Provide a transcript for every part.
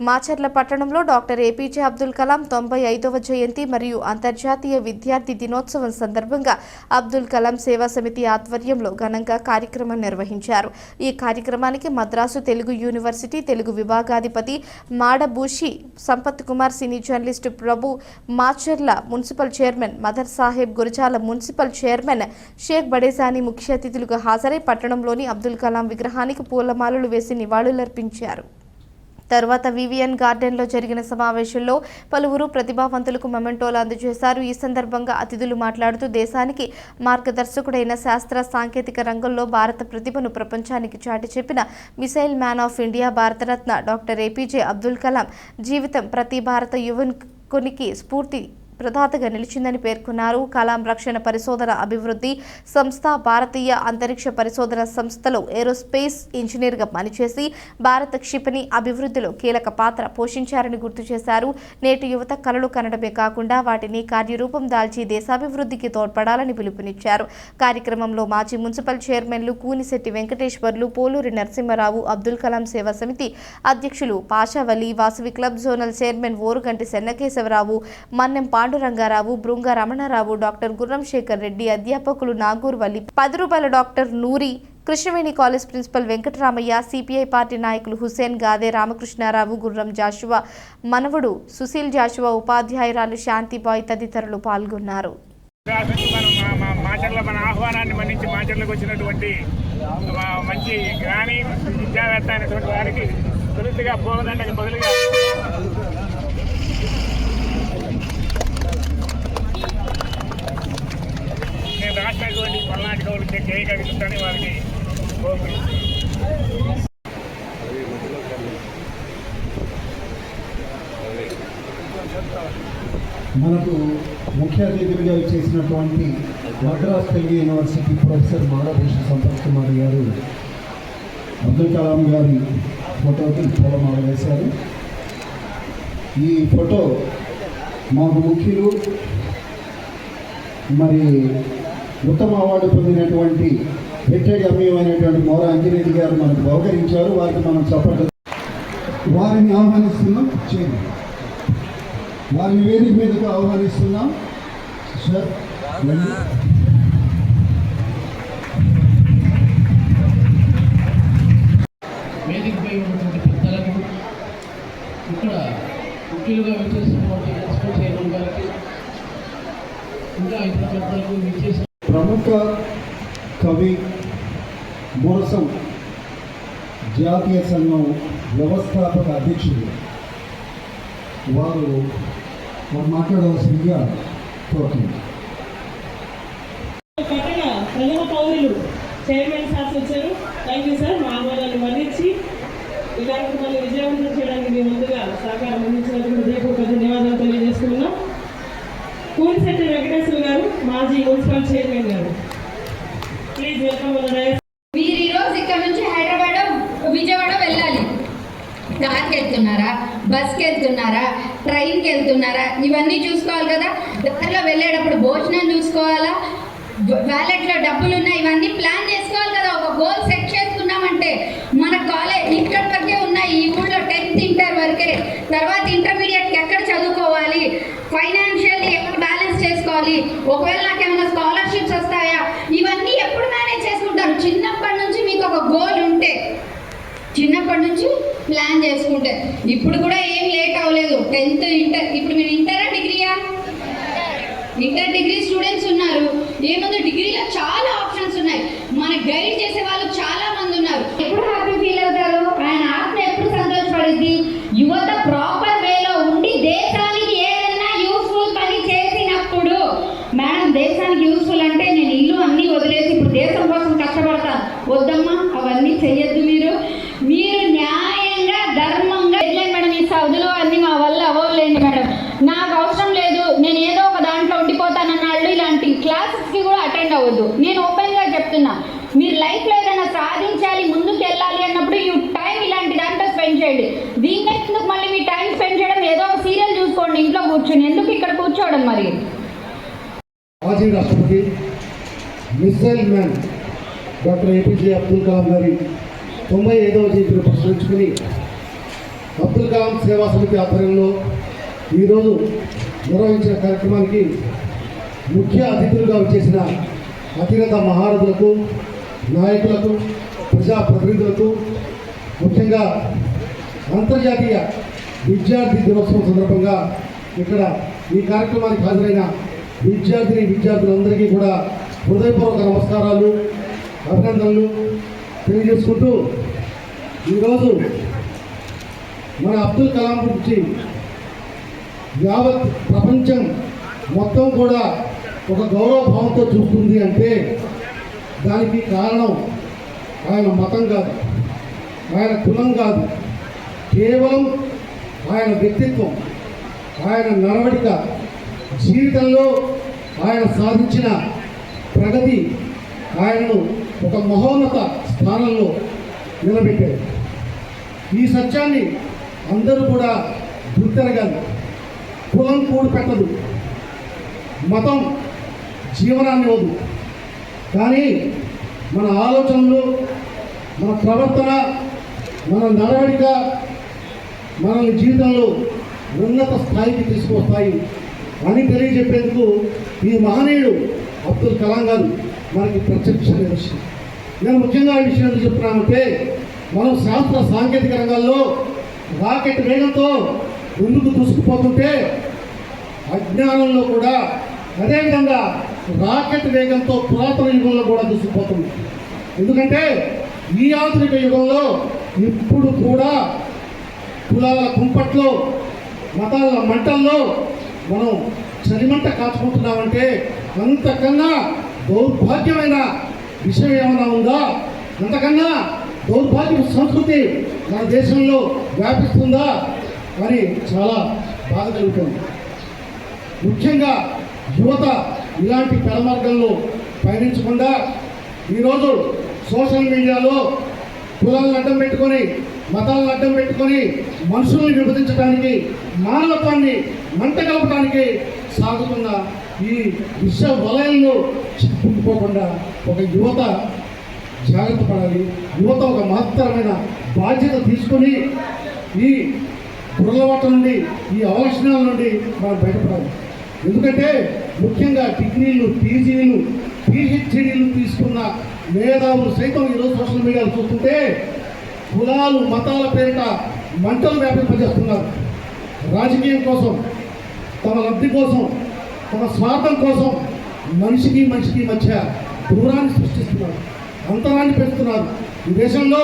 మాచర్ల పట్టణంలో doctor APJ Abdul Kalam తొంభై ఐదవ జయంతి మరియు అంతర్జాతీయ విద్యార్థి దినోత్సవం సందర్భంగా అబ్దుల్ కలాం సేవా సమితి ఆధ్వర్యంలో ఘనంగా కార్యక్రమం నిర్వహించారు. ఈ కార్యక్రమానికి Madras Telugu university Telugu విభాగాధిపతి Madabhushi Sampath Kumar cine journalist Prabhu Macherla municipal chairman Madar Saheb Gurajala municipal chairman Sheikh Badesani ముఖ్య అతిథులుగా హాజరై పట్టణంలోని అబ్దుల్ కలాం విగ్రహానికి పూలమాలలు వేసి నివాళులర్పించారు. తర్వాత వివిఎన్ గార్డెన్లో జరిగిన సమావేశంలో పలువురు ప్రతిభావంతులకు మెమెంటోలు అందజేశారు. ఈ సందర్భంగా అతిథులు మాట్లాడుతూ దేశానికి మార్గదర్శకుడైన శాస్త్ర సాంకేతిక రంగంలో భారత ప్రతిభను ప్రపంచానికి చాటి చెప్పిన missile man of India Bharat Ratna doctor APJ Abdul Kalam జీవితం ప్రతి భారత యువకునికి స్ఫూర్తి ప్రదాతగా నిలిచిందని పేర్కొన్నారు. కలాం రక్షణ పరిశోధన అభివృద్ధి సంస్థ భారతీయ అంతరిక్ష పరిశోధన సంస్థలో ఏరోస్పేస్ ఇంజనీర్గా పనిచేసి భారత క్షిపణి అభివృద్ధిలో కీలక పాత్ర పోషించారని గుర్తు చేశారు. నేటి యువత కళలు కనడమే కాకుండా వాటిని కార్యరూపం దాల్చి దేశాభివృద్ధికి తోడ్పడాలని పిలుపునిచ్చారు. కార్యక్రమంలో మాజీ మున్సిపల్ చైర్మన్లు కూనిశెట్టి వెంకటేశ్వర్లు పోలూరి నరసింహరావు అబ్దుల్ కలాం సేవా సమితి అధ్యక్షులు Pashavali Vasavi club zonal chairman Oruganti Chennakesavarao Mannem Pandurangarao Brunga Ramanarao doctor Gurram Sekhar Reddy అధ్యాపకులు నాగూర్ వల్లి పది రూపాయల doctor Noori Krishnaveni college principal Venkataramaiah CPI party నాయకులు హుసేన్ గాదే రామకృష్ణారావు గుర్రం జాషువా మనవడు సుశీల్ జాషువా ఉపాధ్యాయురాలు శాంతిబాయ్ తదితరులు పాల్గొన్నారు. మన ఆహ్వానాన్ని మన్నించి మాచర్లకు వచ్చినటువంటి మంచి జ్ఞాని విద్యావేత్త అయినటువంటి వారికి తొలుతిగా పోవదండకి బదులుగా నేను పల్నాటి కవులు చేయగలుగుతాను వారికి మనకు ముఖ్య అతిథులుగా చేసినటువంటి మద్రాస్ తెలుగు యూనివర్సిటీ ప్రొఫెసర్ బాలభూషణ్ సంపత్ కుమార్ గారు అబ్దుల్ కలాం గారి ఫోటోకి పూలమాల వేశారు. ఈ ఫోటో మాకు ముఖ్యులు మరి ఉత్తమ అవార్డు పొందినటువంటి వెట్టెడ్ ఎంఈఓ మౌర అంజనేయులు గారు మనకు బహుకరించారు. వారికి మనం సపోర్ట్ వారిని ఆహ్వానిస్తున్నాం. చేయండి. వారిని వేదిక మీదకు ఆహ్వానిస్తున్నాం. సార్ జాతీయ సంఘం వ్యవస్థాపక అధ్యక్షుడు. వారు వారు మాట్లాడవలసిందిగా కోరుతున్నాను. పట్టణ ప్రథమ పౌరులు చైర్మన్ సార్ వచ్చారు. Thank you sir. మా ఆహ్వానాన్ని మరణించి ఈ కార్యక్రమాన్ని విజయవంతం చేయడానికి మీ ముందుగా సహకారం అందించినందుకు హృదయపూర్వక ధన్యవాదాలు తెలియజేస్తున్నాం. కూలిశెట్టి వెంకటేశ్వర గారు మాజీ municipal chairman garu please welcome మీరు ఈరోజు ఇక్కడ నుంచి హైదరాబాద్ విజయవాడ వెళ్ళాలి కార్కి వెళ్తున్నారా బస్కి వెళ్తున్నారా ట్రైన్కి వెళ్తున్నారా ఇవన్నీ చూసుకోవాలి కదా? దారిలో వెళ్ళేటప్పుడు భోజనం చూసుకోవాలా? వ్యాలెట్లో డబ్బులు ఉన్నాయి ఇవన్నీ ప్లాన్ చేసుకోవాలి కదా? ఒక గోల్ సెట్ చేసుకున్నామంటే మన కాలేజ్ ఇక్కడ వరకే ఉన్నాయి. ఈ ఊళ్ళో టెన్త్ ఇంటర్ వరకే. తర్వాత ఇంటర్మీడియట్కి ఎక్కడ చదువుకోవాలి? ఫైనాన్షియల్లీ ఎక్కడ బ్యాలెన్స్ చేసుకోవాలి? ఒకవేళ నాకు ఏమైనా స్కాలర్షిప్స్ వస్తాయా? ప్లాన్ చేసుకుంటే. ఇప్పుడు కూడా ఏం లేట్ అవ్వలేదు టెన్త్ ఇంటర్ ఇప్పుడు మీరు ఇంటరా డిగ్రీయా ఇంటర్ డిగ్రీ స్టూడెంట్స్ ఉన్నారు ఏముంది డిగ్రీలో చాలా ఆప్షన్స్ ఉన్నాయి మన గైడ్ చేసే వాళ్ళు చాలా మంది ఉన్నారు ఎప్పుడు హ్యాపీ ఫీల్ అవుతారు ఆయన ఆత్మ ఎప్పుడు సంతోషపడింది యువత ప్రాపర్ వేలో ఉండి దేశానికి ఏదైనా యూస్ఫుల్ పని చేసినప్పుడు మేడం దేశానికి యూస్ఫుల్ అంటే నేను ఇల్లు అన్నీ వదిలేసి ఇప్పుడు దేశం కోసం కష్టపడతాను వద్దమ్మా అవన్నీ చెయ్యొద్దు మీరు మీరు న్యాయంగా ధర్మంగా ఎట్లేదు మేడం ఈ సౌదులు అన్నీ మా వల్ల అవ్వలేండి మేడం నాకు అవసరం లేదు. నేను ఏదో ఒక దాంట్లో ఉండిపోతానన్న వాళ్ళు ఇలాంటి క్లాసెస్కి కూడా అటెండ్ అవ్వద్దు. నేను ఓపెన్గా చెప్తున్నా. మీరు లైఫ్లో ఏదైనా సాధించాలి ముందుకు వెళ్ళాలి అన్నప్పుడు ఈ టైం ఇలాంటి దాంట్లో స్పెండ్ చేయండి. దీనికి ఎందుకు మళ్ళీ మీ టైం స్పెండ్ చేయడం? ఏదో ఒక సీరియల్ చూసుకోండి ఇంట్లో కూర్చొని. ఎందుకు ఇక్కడ కూర్చోవడం మరి? మాజీ రాష్ట్రపతి missile man doctor APJ Abdul Kalam గారి తొంభై ఐదవ జయంతిని ప్రశ్నించుకుని అబ్దుల్ కలాం సేవా సమితి ఆధ్వర్యంలో ఈరోజు నిర్వహించిన కార్యక్రమానికి ముఖ్య అతిథులుగా వచ్చేసిన అతిరథ మహారథులకు నాయకులకు ప్రజాప్రతినిధులకు ముఖ్యంగా అంతర్జాతీయ విద్యార్థి దినోత్సవం సందర్భంగా ఇక్కడ ఈ కార్యక్రమానికి హాజరైన విద్యార్థిని విద్యార్థులందరికీ కూడా హృదయపూర్వక నమస్కారాలు అభినందనలు తెలియజేసుకుంటూ ఈరోజు మన అబ్దుల్ కలాం గురించి యావత్ ప్రపంచం మొత్తం కూడా ఒక గౌరవ భావంతో చూస్తుంది అంటే దానికి కారణం ఆయన మతం కాదు ఆయన కులం కాదు. కేవలం ఆయన వ్యక్తిత్వం ఆయన నడవడిక జీవితంలో ఆయన సాధించిన ప్రగతి ఆయనను ఒక మహోన్నత స్థానంలో నిలబెట్టారు. ఈ సత్యాన్ని అందరూ కూడా గుర్తెరగాలి. కులం కూడు పెట్టదు. మతం జీవనాన్ని వదు కానీ మన ఆలోచనలు మన ప్రవర్తన మన నడవడిక మనల్ని జీవితంలో ఉన్నత స్థాయికి తీసుకొస్తాయి అని తెలియజెప్పేందుకు ఈ మహనీయుడు అబ్దుల్ కలాం గారు మనకి ప్రత్యక్ష విషయం. నేను ముఖ్యంగా ఈ విషయం ఎందుకు చెప్తున్నానంటే మనం శాస్త్ర సాంకేతిక రంగాల్లో రాకెట్ వేగంతో ముందుకు దూసుకుపోతుంటే అజ్ఞానంలో కూడా అదేవిధంగా రాకెట్ వేగంతో పురాతన యుగంలో కూడా దూసుకుపోతుంది. ఎందుకంటే ఈ ఆధునిక యుగంలో ఇప్పుడు కూడా కులాల కుంపట్లో మతాల మంటల్లో మనం చలిమంట కాచుకుంటున్నామంటే అంతకన్నా దౌర్భాగ్యమైన విషయం ఏమైనా ఉందా? అంతకన్నా దౌర్భాగ్య సంస్కృతి మన దేశంలో వ్యాపిస్తుందా? అని చాలా బాధ కలుగుతుంది ముఖ్యంగా యువత ఇలాంటి పెడమార్గంలో పయనించకుండా ఈరోజు సోషల్ మీడియాలో కులాలను అడ్డం పెట్టుకొని మతాలను అడ్డం పెట్టుకొని మనుషుల్ని విభజించడానికి మానవత్వాన్ని మంట కలపడానికి సాగుతున్న ఈ విశ్వ వలయంలో చిక్కుకుపోకుండా ఒక యువత జాగ్రత్త పడాలి. యువత ఒక మహత్తరమైన బాధ్యత తీసుకొని ఈ పురలవాట నుండి ఈ అవలక్షణాల నుండి మనం బయటపడాలి. ఎందుకంటే ముఖ్యంగా డిగ్రీలు పీజీలు పిహెచ్డీలు తీసుకున్న మేధావులు సైతం ఈరోజు సోషల్ మీడియాలో చూస్తుంటే కులాలు మతాల పేరిట మంటలు వ్యాపింపజేస్తున్నారు. రాజకీయం కోసం తమ లబ్ధి కోసం తమ స్వార్థం కోసం మనిషికి మనిషికి మధ్య దూరాన్ని సృష్టిస్తున్నారు. అంతరాన్ని పెంచుతున్నారు. ఈ దేశంలో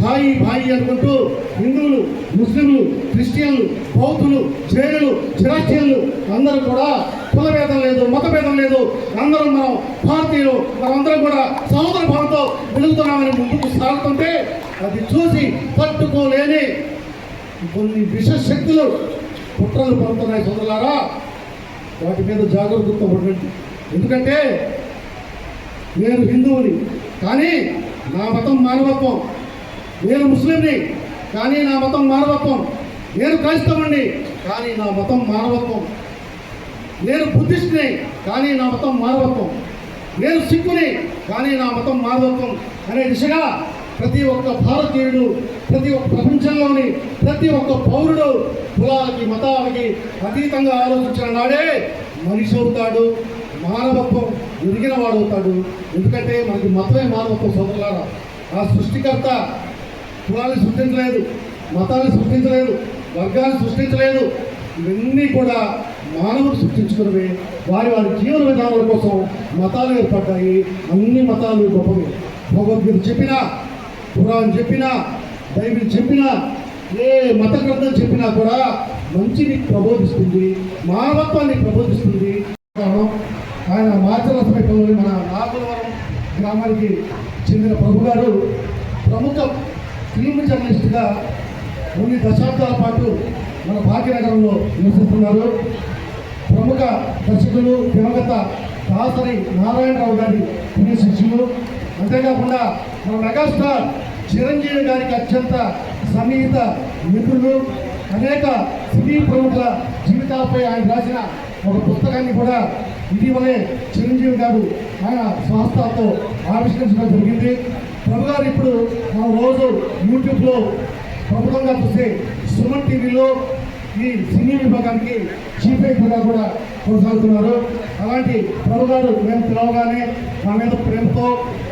భాయి భాయి అనుకుంటూ హిందువులు ముస్లింలు క్రిస్టియన్లు బౌద్ధులు జైనులు చిరాస్టియన్లు అందరూ కూడా కులభేదం లేదు మత భేదం లేదు. అందరం మనం భారతీయులు మనమందరం కూడా సహోదర భావంతో వెలుగుతున్నామని ముందుకు సాగుతుంటే అది చూసి తట్టుకోలేని కొన్ని విషశక్తులు కుట్రలు పడుతున్నాయి సోదరులారా. వాటి మీద జాగరూకత ఉండండి ఎందుకంటే నేను హిందువుని కానీ నా మతం మానవత్వం. నేను ముస్లింని కానీ నా మతం మానవత్వం. నేను క్రైస్తవుని కానీ నా మతం మానవత్వం. నేను బుద్ధిస్ట్ని కానీ నా మతం మానవత్వం. నేను సిక్కుని కానీ నా మతం మానవత్వం అనే దిశగా ప్రతి ఒక్క భారతీయుడు ప్రతి ఒక్క ప్రపంచంలోని ప్రతి ఒక్క పౌరుడు కులాలకి మతాలకి అతీతంగా ఆలోచించిన నాడే మనిషి అవుతాడు మానవత్వం ఎదిగిన వాడవుతాడు ఎందుకంటే మనకి మతమే మానవత్వం సోదరులారా. ఆ సృష్టికర్త కులాన్ని సృష్టించలేదు మతాన్ని సృష్టించలేదు వర్గాన్ని సృష్టించలేదు. ఇవన్నీ కూడా మానవుడు సృష్టించుకున్నవే. వారి వారి జీవన విధానాల కోసం మతాలు ఏర్పడ్డాయి. అన్ని మతాలు గొప్పవి. భగవద్గీత చెప్పినా పురాణం చెప్పినా బైబిల్ చెప్పినా ఏ మత గ్రంథం చెప్పినా కూడా మంచిని ప్రబోధిస్తుంది మానవత్వాన్ని ప్రబోధిస్తుంది. ఆయన మాచల సమీపంలోని మన నాగులవరం గ్రామానికి చెందిన ప్రభు గారు ప్రముఖ ఫిల్మ్ జర్నలిస్ట్గా కొన్ని దశాబ్దాల పాటు మన భాగ్యనగరంలో నివసిస్తున్నారు. ప్రముఖ దర్శకులు దివంగత దాసరి నారాయణరావు గారి పుణ్య శిష్యులు అంతేకాకుండా మన మెగాస్టార్ చిరంజీవి గారికి అత్యంత సన్నిహిత మిత్రులు. అనేక సినీ ప్రముఖుల జీవితాలపై ఆయన రాసిన ఒక పుస్తకాన్ని కూడా ఇటీవలే చిరంజీవి గారు ఆయన స్వాస్థతో ఆవిష్కరించడం జరిగింది. ప్రభు గారు ఇప్పుడు మనం రోజు యూట్యూబ్లో ప్రముఖంగా చూసే సుమన్ టీవీలో ఈ సినీ విభాగానికి చీఫ్ ఎడిటర్గా కూడా కొనసాగుతున్నారు. అలాంటి ప్రభు గారు మేము పిలవగానే మా మీద ప్రేమతో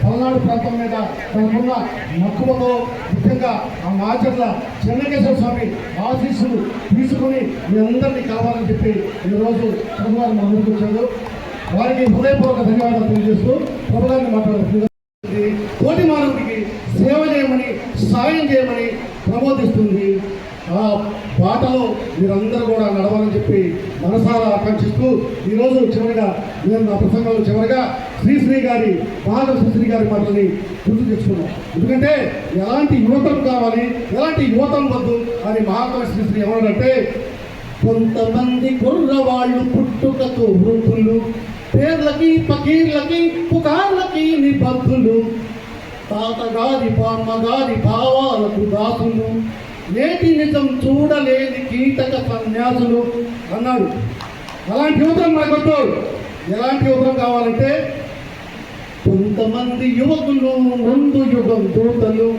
పల్నాడు ప్రాంతం మీద తనకున్న మక్కువతో ముఖ్యంగా ఆ మాచర్ల చెన్నకేశ్వర స్వామి ఆశీస్సులు తీసుకుని మీ అందరినీ కలవాలని చెప్పి ఈరోజు ప్రభు గారు మా ముందుకు వచ్చారు వారికి హృదయపూర్వక ధన్యవాదాలు తెలియజేస్తూ ప్రభు గారిని మాట్లాడుతున్నారు తోటి మానవుడికి సేవ చేయమని సాయం చేయమని ప్రబోధిస్తుంది ఆ బాటలో మీరందరూ కూడా నడవాలని చెప్పి మనసారా ఆకాంక్షిస్తూ ఈరోజు చివరిగా నేను నా ప్రసంగంలో చివరిగా శ్రీశ్రీ గారి మహాదేవ శ్రీశ్రీ గారి మాటలని గుర్తు తెచ్చుకున్నాం ఎందుకంటే ఎలాంటి యువతం కావాలి ఎలాంటి యువతం వద్దు అని మహాకవి శ్రీశ్రీ ఏమన్నాడంటే కొంతమంది కుర్రవాళ్ళు పుట్టుకతో వృద్ధులు పేర్లకి పకీర్లకి పుకార్లకి నిబద్ధులు తాతగారి బామ్మగారి భావాలకు దాసులు నేటి నిజం చూడలేని కీటక సన్యాసులు అన్నాడు అలాంటి యువతం నాకు ఎలాంటి యువతం కావాలంటే కొంతమంది యువకులు ముందు యుగం దూతలు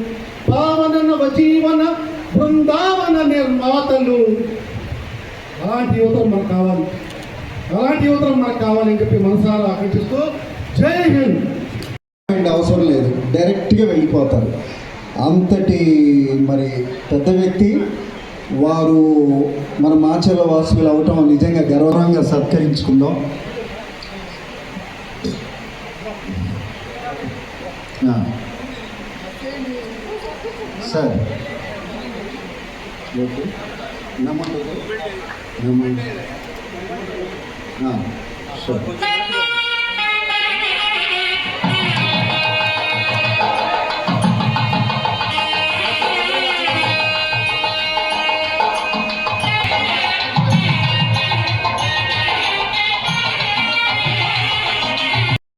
పావన వజీవన బృందావన నిర్మాతలు. అలాంటి యువతం మనకు కావాలి. అలాంటి యువతం మనకు కావాలి అని చెప్పి మనసారా ఆకర్షిస్తూ జై హింద్. అవసరం లేదు. డైరెక్ట్గా వెళ్ళిపోతారు. అంతటి మరి పెద్ద వ్యక్తి వారు మన మాచల వాసులు అవటం నిజంగా గర్వంగా సత్కరించుకుందాం. సార్. ఓకే. నమ్మండి. నమ్మండి సరే.